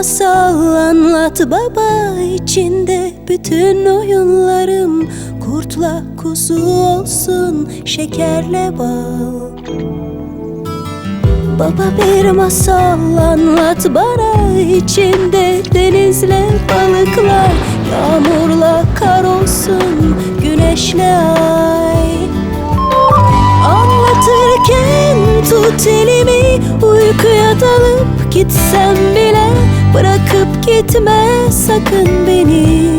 masal anlat baba içinde bütün oyunlarım. Kurtla kuzu olsun şekerle bal. Baba bir masal anlat bana içinde. Denizle balıklar Yağmurla kar olsun güneşle ay. Anlatırken tut elimi Uykuya dalıp gitsem bile Bırakıp gitme sakın beni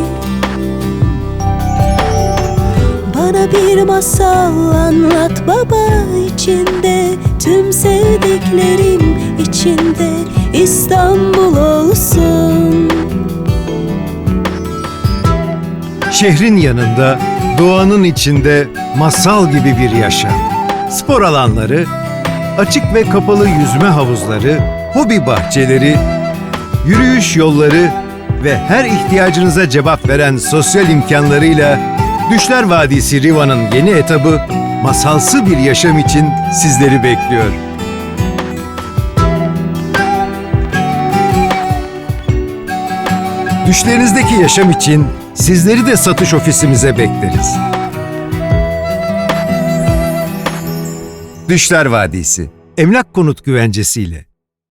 Bana bir masal anlat baba içinde Tüm sevdiklerim içinde İstanbul olsun Şehrin yanında, doğanın içinde masal gibi bir yaşam. Spor alanları, açık ve kapalı yüzme havuzları, hobi bahçeleri, yürüyüş yolları ve her ihtiyacınıza cevap veren sosyal imkanlarıyla Düşler Vadisi Riva'nın yeni etabı masalsı bir yaşam için sizleri bekliyor. Düşlerinizdeki yaşam için sizleri de satış ofisimize bekleriz. Düşler Vadisi, emlak konut güvencesiyle.